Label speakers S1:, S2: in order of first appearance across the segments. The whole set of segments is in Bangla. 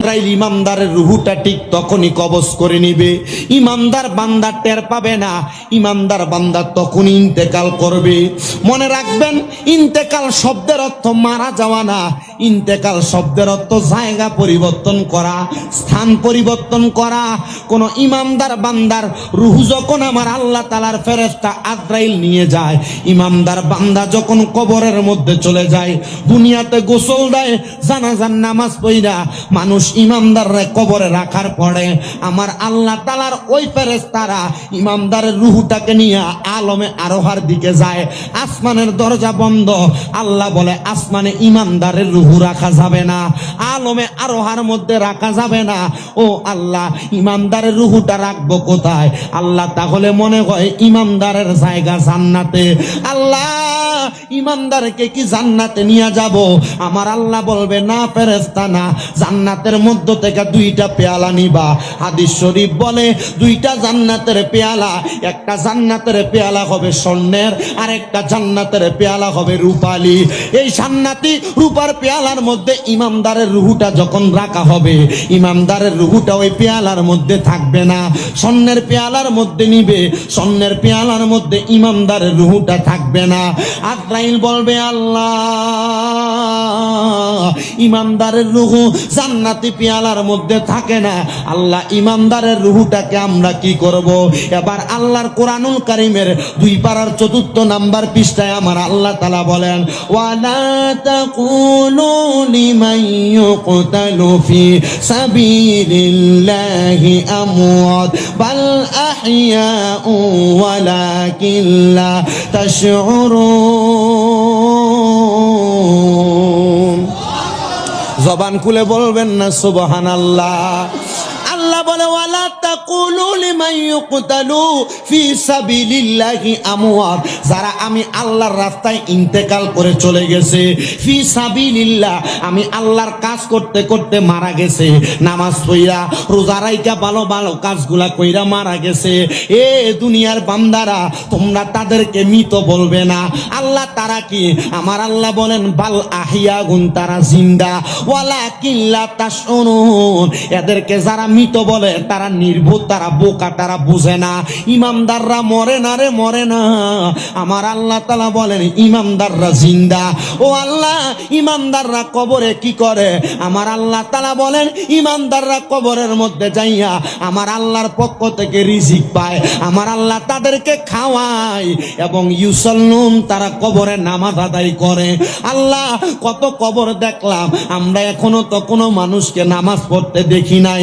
S1: ইসরায়েল ইমামদারের রুহুটা ঠিক তখনই কবজ করে নিবে। ইমামদার বান্দা টের পাবে না ইমামদার বান্দা তখনই ইন্তেকাল করবে। মনে রাখবেন, ইন্তেকাল শব্দের অর্থ মারা যাওয়া না ইন্তেকাল শব্দের অর্থ জায়গা পরিবর্তন করা, স্থান পরিবর্তন করা। কোন ইমামদার বান্দার রুহু যখন আমার আল্লাহ তালার ফেরেস্তা আদ্রাইল নিয়ে যায়, ইমামদার বান্দা যখন কবরের মধ্যে চলে যায়, দুনিয়াতে গোসল দেয় জানাজান নামাজ পইরা মানুষ ইমামদার কবরে রাখার পরে আমার আল্লাহ তালার ওই ফেরেস্তারা ইমামদারের রুহুটাকে নিয়ে আলমে আরোহার দিকে যায়। আসমানের দরজা বন্ধ, আল্লাহ বলে, আসমানে ইমামদারের রুহু রাখা যাবে না, আলমে আরোহার মধ্যে রাখা যাবে না। ও আল্লাহ ইমামদারের রুহুটা রাখব কোথায়? আল্লাহ তাহলে মনে হয় ইমামদারের জায়গা জান্নাতে। আল্লাহ! ইমানদারকে কি জান্নাতে নিয়ে যাব? আমার আল্লাহ বলবে, না ফেরেস্তা না, জান্নাতের মধ্য থেকে দুইটা পেয়ালা নিবা। হাদিস শরীফ বলে, দুইটা জান্নাতের পেয়ালা, একটা জান্নাতের পেয়ালা হবে স্বর্ণের আর একটা জান্নাতের পেয়ালা হবে রূপালি। এই জান্নাতি রূপার পেয়ালার মধ্যে ইমামদারের রুহুটা যখন রাখা হবে ইমামদারের রুহুটা ওই পেয়ালার মধ্যে থাকবে না। স্বর্ণের পেয়ালার মধ্যে নিবে, স্বর্ণের পেয়ালার মধ্যে ইমামদারের রুহুটা থাকবে না। আজরাইল বলবে, আল্লাহ, ইমানদারের রুহু জান্নাতি পেয়ালার মধ্যে থাকে না। আল্লাহ, ইমানদারের রুহুটাকে আমরা কি করব? এবার আল্লাহর কোরআনুল কারিমের দুই পাড়ার চতুর্থ নাম্বার পৃষ্ঠায় আমার আল্লাহ তালা বলেন, ওয়ালা তাকুলু জবান খুলে বলবেন না সুবহান আল্লাহ আল্লাহ বলে, ওয়ালা ফি সাবিলিল্লাহি আমওয়াত। যারা আমি আল্লাহর রাস্তায় ইন্তেকাল করে চলে গেছে, ফি সাবিলিল্লাহ, আমি আল্লাহর কাজ করতে করতে মারা গেছে। নামাজ পইরা রোজা রাইকা ভালো ভালো কাজগুলা কইরা মারা গেছে। এ দুনিয়ার বান্দারা, তোমরা তাদেরকে মৃত বলবে না। আল্লাহ তারা কি? আমার আল্লাহ বলেন, বাল আহিয়া গুন, তারা জিন্দা। ওয়ালা কিল্লা তাশুনুন এদেরকে যারা মৃত বলে, তারা নির্ভুত তারা বোকা, তারা বুঝে না। ইমামদাররা মরে না রে, মরে না। আমার আল্লাহ তালা বলেন, ইমামদাররা জিন্দা। ও আল্লাহ, ইমামদাররা কবরে কি করে? আমার আল্লাহ তালা বলেন, ইমামদাররা কবরের মধ্যে যাইয়া আমার আল্লাহর পক্ষ থেকে রিজিক পায়, আমার আল্লাহ তাদেরকে খাওয়ায়, এবং ইউসল্লুম, তারা কবরে নামাজ আদায় করে। আল্লাহ, কত কবর দেখলাম, আমরা এখনও তো কোনো মানুষকে নামাজ পড়তে দেখি নাই।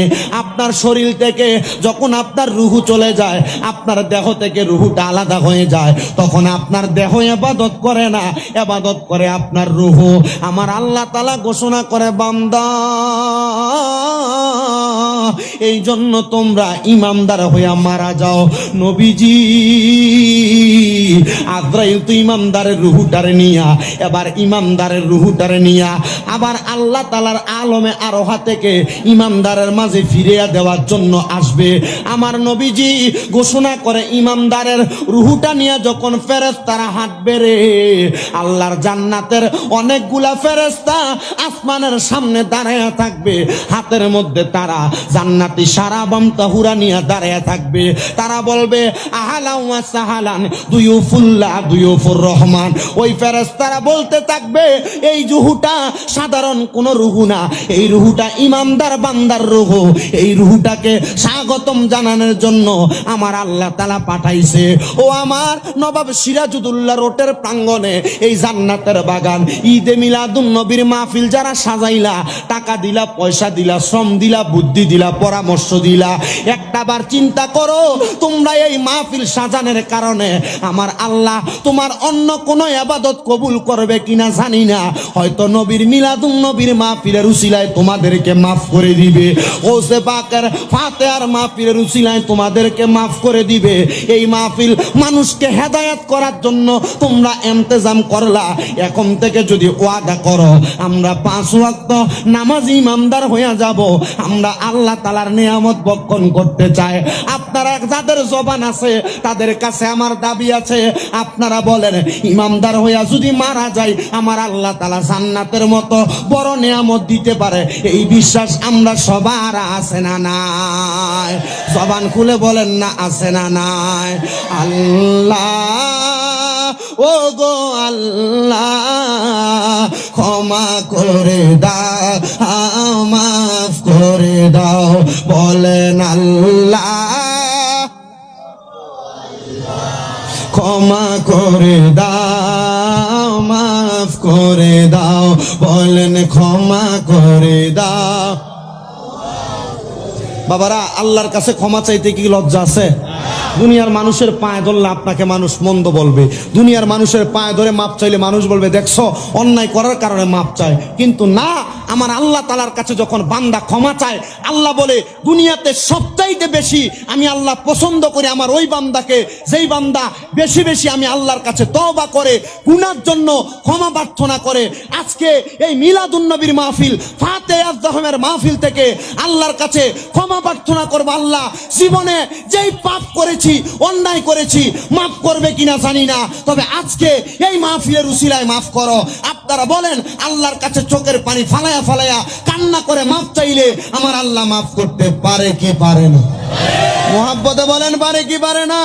S1: আপনার শরীর থেকে যখন আপনার রুহু চলে যায়, আপনার দেহ থেকে রুহুটা আলাদা হয়ে যায়। তখন আপনার দেহ এবাদত করে না এবাদত করে আপনার রুহু। আমার আল্লাহ তালা ঘোষণা করে বামদা এই জন্য তোমরা ইমামদার হইয়া মারা যাও। নবীজি ঘোষণা করে, ইমামদারের রুহুটা নিয়ে যখন ফেরেস্তারা হাঁটবে রে, আল্লাহর জান্নাতের অনেকগুলা ফেরেস্তা আসমানের সামনে দাঁড়ায় থাকবে। হাতের মধ্যে তারা জান্নাতি সারা বামতাহুরা নিয়ে দাঁড়ায় থাকবে। তারা বলবে আহালাউ সাহালান রহমান। ওই বলতে থাকবে, এই রুহুটা সাধারণ রুহু না। এই রুহুটা ইমামদার বান্দার রুহু। এই রুহুটাকে স্বাগতম জানানোর জন্য আমার আল্লাহ তালা পাঠাইছে। ও আমার নবাব সিরাজুদুল্লাহ রোটের প্রাঙ্গণে এই জান্নাতের বাগান। ঈদে মিলাদুন নবীর মাহফিল যারা সাজাইলা, টাকা দিলা, পয়সা দিলা, শ্রম দিলা, বুদ্ধি দিলা, পরামর্শ দিলা। একটা বার চিন্তা করো, তোমরা এই মাহফিল সাজানোর কারণে আমার আল্লাহ তোমার অন্য কোনো আবাদত কবুল করবে কিনা জানি না। হয়তো নবীর মিলাদুন নবীর মাহফিলের উসিলায় তোমাদেরকে মাফ করে দিবে। ওসে পাকের ফাতেহার মাহফিলের উসিলায় তোমাদেরকে মাফ করে দিবে। এই মাহফিল মানুষকে হেদায়েত করার জন্য তোমরা এন্তেজাম করলা। এখন থেকে যদি ওয়াদা করো, আমরা পাঁচ ওয়াক্ত নামাজ ইমামদার হয়ে যাব। আমরা আল্লাহ তালার নিয়ামত বক্ষণ করতে চাই। আপনারা যাদের জবান আছে, তাদের কাছে আমার দাবি আছে আছে আপনারা বলেন, ইমামদার হইয়া যদি মারা যায়, আমার আল্লাহ তালা জান্নাতের মতো বড় নিয়ামত দিতে পারে। এই বিশ্বাস আমরা সবার আছে না নাই? জবান খুলে বলেন না, আছে না নাই? আল্লাহ ও গো আল্লাহ, ক্ষমা করে দাও, মাফ করে দাও, বলেন আল্লাহ। ক্ষমা করে দাও, মাফ করে দাও, বলেন ক্ষমা করে দাও। বাবারা, আল্লাহর কাছে ক্ষমা চাইতে কি লজ্জা আছে? দুনিয়ার মানুষের পায়ে ধরলে আপনাকে মানুষ মন্দ বলবে। দুনিয়ার মানুষের পায়ে ধরে মাপ চাইলে মানুষ বলবে, দেখছ, অন্যায় করার কারণে মাপ চায়। কিন্তু না আমার আল্লাহ তালার কাছে যখন বান্দা ক্ষমা চায়, আল্লাহ বলে, দুনিয়াতে সবচাইতে বেশি আমি আল্লাহ পছন্দ করি আমার ওই বান্দাকে। যেই বান্দা বেশি বেশি আমি আল্লাহর কাছে তওবা করে, গুনার জন্য ক্ষমা প্রার্থনা করে, আজকে এই মিলাদুন্নবীর মাহফিল ফাতে আজমের মাহফিল থেকে আল্লাহর কাছে ক্ষমা প্রার্থনা করব আল্লাহ। জীবনে যেই পাপ করেছি, অন্যায় করেছি, মাফ করবে কিনা জানি না, তবে আজকে এই মাহফিলের উসিলায় মাফ করো। আপনারা বলেন, আল্লাহর কাছে চোখের পানি ফালায়া ফালায়া, কান্না করে মাফ চাইলে আমার আল্লাহ মাফ করতে পারে কি পারে না? মোহাব্বতে বলেন পারে কি পারে না?